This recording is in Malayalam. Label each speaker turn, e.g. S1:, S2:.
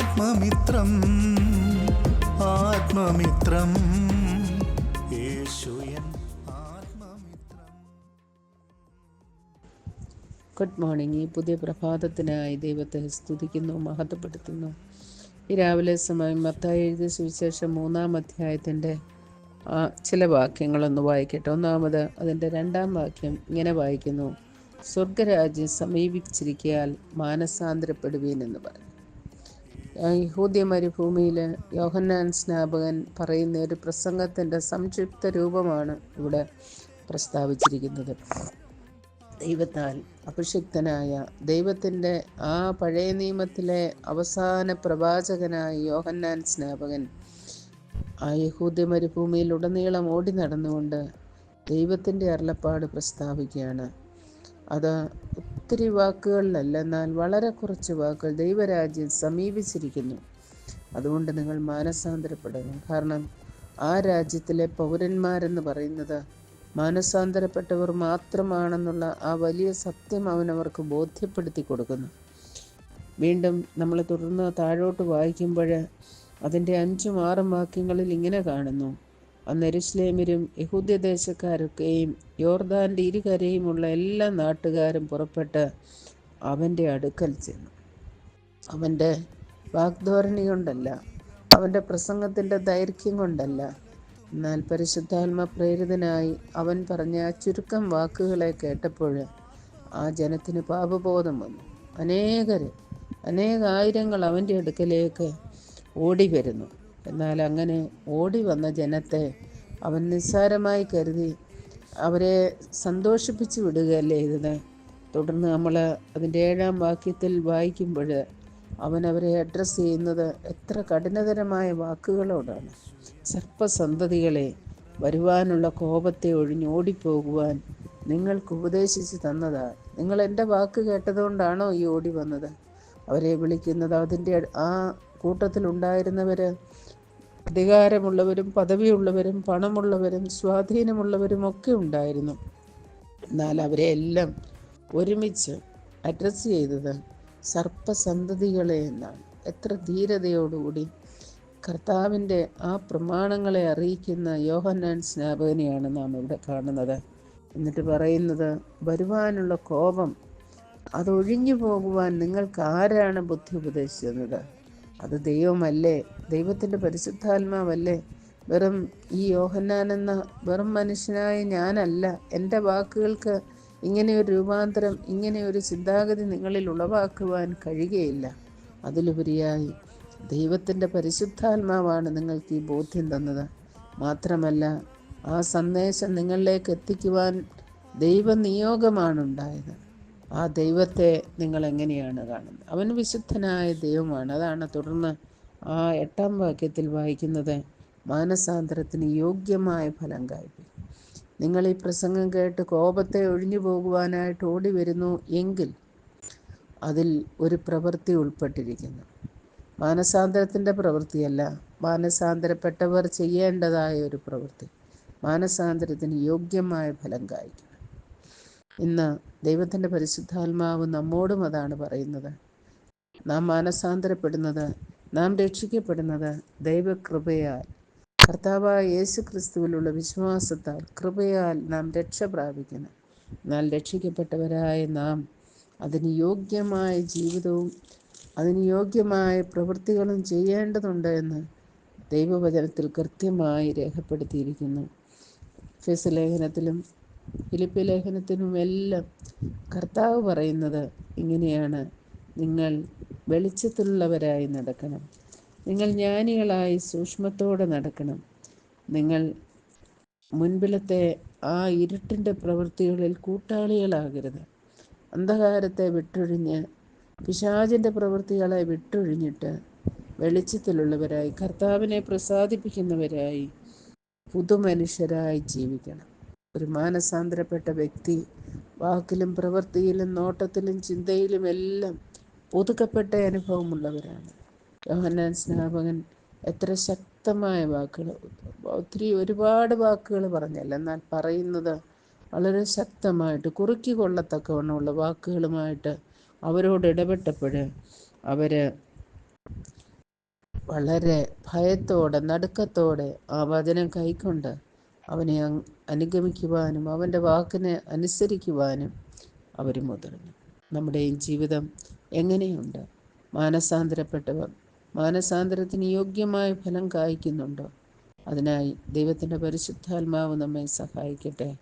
S1: ആത്മമിത്രം ആത്മമിത്രം. ആത്മമിത്രം.
S2: ഗുഡ് മോർണിംഗ് ഈ പുതിയ പ്രഭാതത്തിനായി ദൈവത്തെ സ്തുതിക്കുന്നു മഹത്വപ്പെടുത്തുന്നു. ഈ രാവിലെ സമയം മത്തായി എഴുതിയ സുവിശേഷം മൂന്നാം അധ്യായത്തിന്റെ ചില വാക്യങ്ങളൊന്ന് വായിക്കട്ടെ. ഒന്നാമത് അതിന്റെ രണ്ടാം വാക്യം ഇങ്ങനെ വായിക്കുന്നു. സ്വർഗരാജ്യം സമീപിച്ചിരിക്കയാൽ മാനസാന്തരപ്പെടുവീൻ എന്ന് ആ യഹൂദ്യ മരുഭൂമിയിൽ യോഹന്നാൻ സ്നാപകൻ പറയുന്ന ഒരു പ്രസംഗത്തിന്റെ സംക്ഷിപ്ത രൂപമാണ് ഇവിടെ പ്രസ്താവിച്ചിരിക്കുന്നത്. ദൈവത്താൽ അഭിഷിക്തനായ ദൈവത്തിന്റെ ആ പഴയ നിയമത്തിലെ അവസാന പ്രവാചകനായ യോഹന്നാൻ സ്നാപകൻ ആ യഹൂദ്യ മരുഭൂമിയിൽ ഉടനീളം ഓടി നടന്നുകൊണ്ട് ദൈവത്തിന്റെ അരുളപ്പാട് പ്രസ്താവിക്കുകയാണ്. അത് ഒത്തിരി വാക്കുകളിലല്ല എന്നാൽ വളരെ കുറച്ച് വാക്കുകൾ ദൈവരാജ്യം സമീപിച്ചിരിക്കുന്നു. അതുകൊണ്ട് നിങ്ങൾ മാനസാന്തരപ്പെടണം. കാരണം ആ രാജ്യത്തിലെ പൗരന്മാരെന്ന് പറയുന്നത് മാനസാന്തരപ്പെട്ടവർ മാത്രമാണെന്നുള്ള ആ വലിയ സത്യം അവനവർക്ക് ബോധ്യപ്പെടുത്തി കൊടുക്കുന്നു. വീണ്ടും നമ്മൾ തുടർന്ന് താഴോട്ട് വായിക്കുമ്പോൾ അതിന്റെ അഞ്ചും ആറും വാക്യങ്ങളിൽ ഇങ്ങനെ കാണുന്നു. അന്ന് എരുസ്ലേമിലും യഹൂദ്യദേശക്കാരൊക്കെയും യോർദാന്റെ ഇരുകരയുമുള്ള എല്ലാ നാട്ടുകാരും പുറപ്പെട്ട് അവന്റെ അടുക്കൽ ചെന്നു. അവന്റെ വാഗ്ധോരണി കൊണ്ടല്ല അവന്റെ പ്രസംഗത്തിന്റെ ദൈർഘ്യം കൊണ്ടല്ല. എന്നാൽ പരിശുദ്ധാത്മ പ്രേരിതനായി അവൻ പറഞ്ഞ ആ ചുരുക്കം വാക്കുകളെ കേട്ടപ്പോൾ ആ ജനത്തിന് പാപബോധം വന്നു. അനേകർ അനേകായിരങ്ങൾ അവന്റെ അടുക്കലേക്ക് ഓടി വരുന്നു എന്നാൽ അങ്ങനെ ഓടി വന്ന ജനത്തെ അവൻ നിസ്സാരമായി കരുതി അവരെ സന്തോഷിപ്പിച്ചു വിടുകയല്ലേ ചെയ്തത്. തുടർന്ന് നമ്മൾ അതിന്റെ ഏഴാം വാക്യത്തിൽ വായിക്കുമ്പോൾ അവൻ അവരെ അഡ്രസ്സ് ചെയ്യുന്നത് എത്ര കഠിനതരമായ വാക്കുകളോടാണ്. സർപ്പസന്തതികളെ വരുവാനുള്ള കോപത്തെ ഒഴിഞ്ഞോടിപ്പോകുവാൻ നിങ്ങൾക്ക് ഉപദേശിച്ച് തന്നതാ. നിങ്ങൾ എന്റെ വാക്ക് കേട്ടതുകൊണ്ടാണോ ഈ ഓടി വന്നത്? അവരെ വിളിക്കുന്നത് അതിന്റെ ആ കൂട്ടത്തിലുണ്ടായിരുന്നവർ അധികാരമുള്ളവരും പദവിയുള്ളവരും പണമുള്ളവരും സ്വാധീനമുള്ളവരും ഒക്കെ ഉണ്ടായിരുന്നു. എന്നാൽ അവരെ എല്ലാം ഒരുമിച്ച് അഡ്രസ്സ് ചെയ്തത് സർപ്പസന്തതികളെ എന്നാണ്. എത്ര ധീരതയോടുകൂടി കർത്താവിന്റെ ആ പ്രമാണങ്ങളെ അറിയിക്കുന്ന യോഹന്നാൻ സ്നാപകനെയാണ് നാം ഇവിടെ കാണുന്നത്. എന്നിട്ട് പറയുന്നത് വരുവാനുള്ള കോപം അതൊഴിഞ്ഞു പോകുവാൻ നിങ്ങൾക്ക് ആരാണ് ബുദ്ധി ഉപദേശിച്ചത്? അത് ദൈവമല്ലേ? ദൈവത്തിന്റെ പരിശുദ്ധാത്മാവല്ലേ? വെറും ഈ യോഹന്നാൻ എന്ന വെറും മനുഷ്യനായ ഞാനല്ല. എന്റെ വാക്കുകൾക്ക് ഇങ്ങനെയൊരു രൂപാന്തരം ഇങ്ങനെയൊരു ചിന്താഗതി നിങ്ങളിൽ ഉളവാക്കുവാൻ കഴിയുകയില്ല. അതിലുപരിയായി ദൈവത്തിന്റെ പരിശുദ്ധാത്മാവാണ് നിങ്ങൾക്ക് ഈ ബോധ്യം തന്നത്. മാത്രമല്ല ആ സന്ദേശം നിങ്ങളിലേക്ക് എത്തിക്കുവാൻ ദൈവനിയോഗമാണ് ഉണ്ടായത് ആ ദൈവത്തെ നിങ്ങൾ എങ്ങനെയാണ് കാണുന്നത്? അവൻ വിശുദ്ധനായ ദൈവമാണ്. അതാണ് തുടർന്ന് ആ എട്ടാം വാക്യത്തിൽ വായിക്കുന്നത് മാനസാന്തരത്തിന് യോഗ്യമായ ഫലം കായ്പി നിങ്ങൾ ഈ പ്രസംഗം കേട്ട് കോപത്തെ ഒഴിഞ്ഞു പോകുവാനായിട്ട് ഓടി വരുന്നു എങ്കിൽ അതിൽ ഒരു പ്രവൃത്തി ഉൾപ്പെട്ടിരിക്കുന്നു. മാനസാന്തരത്തിന്റെ പ്രവൃത്തിയല്ല മാനസാന്തരപ്പെട്ടവർ ചെയ്യേണ്ടതായ ഒരു പ്രവൃത്തി. മാനസാന്തരത്തിന് യോഗ്യമായ ഫലം കായ്ക്കണം ഇന്ന് ദൈവത്തിന്റെ പരിശുദ്ധാത്മാവ് നമ്മോടും അതാണ് പറയുന്നത്. നാം മാനസാന്തരപ്പെടുന്നത് നാം രക്ഷിക്കപ്പെടുന്നത് ദൈവകൃപയാൽ. കർത്താവായ യേശു ക്രിസ്തുവിലുള്ള വിശ്വാസത്താൽ കൃപയാൽ നാം രക്ഷ പ്രാപിക്കുന്നു. എന്നാൽ രക്ഷിക്കപ്പെട്ടവരായ നാം അതിന് യോഗ്യമായ ജീവിതവും അതിന് യോഗ്യമായ പ്രവൃത്തികളും ചെയ്യേണ്ടതുണ്ട് എന്ന് ദൈവവചനത്തിൽ കൃത്യമായി രേഖപ്പെടുത്തിയിരിക്കുന്നു. ഫെസ് ലേഖനത്തിലും ഫിലിപ്പ് ലേഖനത്തിനുമെല്ലാം കർത്താവ് പറയുന്നത് ഇങ്ങനെയാണ്. നിങ്ങൾ വെളിച്ചത്തിലുള്ളവരായി നടക്കണം. നിങ്ങൾ ജ്ഞാനികളായി സൂക്ഷ്മത്തോടെ നടക്കണം. നിങ്ങൾ മുൻപിലത്തെ ആ ഇരുട്ടിന്റെ പ്രവൃത്തികളിൽ കൂട്ടാളികളാകരുത്. അന്ധകാരത്തെ വിട്ടൊഴിഞ്ഞ് പിശാചിന്റെ പ്രവൃത്തികളെ വിട്ടൊഴിഞ്ഞിട്ട് വെളിച്ചത്തിലുള്ളവരായി കർത്താവിനെ പ്രസാദിപ്പിക്കുന്നവരായി പുതുമനുഷ്യരായി ജീവിക്കണം. ഒരു മാനസാന്തരപ്പെട്ട വ്യക്തി. വാക്കിലും പ്രവൃത്തിയിലും നോട്ടത്തിലും ചിന്തയിലും എല്ലാം പുതുക്കപ്പെട്ട അനുഭവമുള്ളവരാണ്. യോഹന്നാൻ സ്നാപകൻ എത്ര ശക്തമായ വാക്കുകൾ ഒത്തിരി ഒരുപാട് വാക്കുകൾ പറഞ്ഞല്ല എന്നാൽ പറയുന്നത് വളരെ ശക്തമായിട്ട് കുറുക്കി കൊള്ളത്തക്കവണ്ണമുള്ള വാക്കുകളുമായിട്ട് അവരോട് ഇടപെട്ടപ്പോൾ അവർ വളരെ ഭയത്തോടെ നടുക്കത്തോടെ ആ വചനം കൈക്കൊണ്ട് അവനെ അനുഗമിക്കുവാനും അവന്റെ വാക്കിനെ അനുസരിക്കുവാനും അവർ മുതിർന്നു. നമ്മുടെയും ജീവിതം എങ്ങനെയുണ്ട്? മാനസാന്തരപ്പെട്ടവർ മാനസാന്തരത്തിന് യോഗ്യമായ ഫലം കായ്ക്കുന്നുണ്ടോ? അതിനായി ദൈവത്തിന്റെ പരിശുദ്ധാത്മാവ് നമ്മെ സഹായിക്കട്ടെ.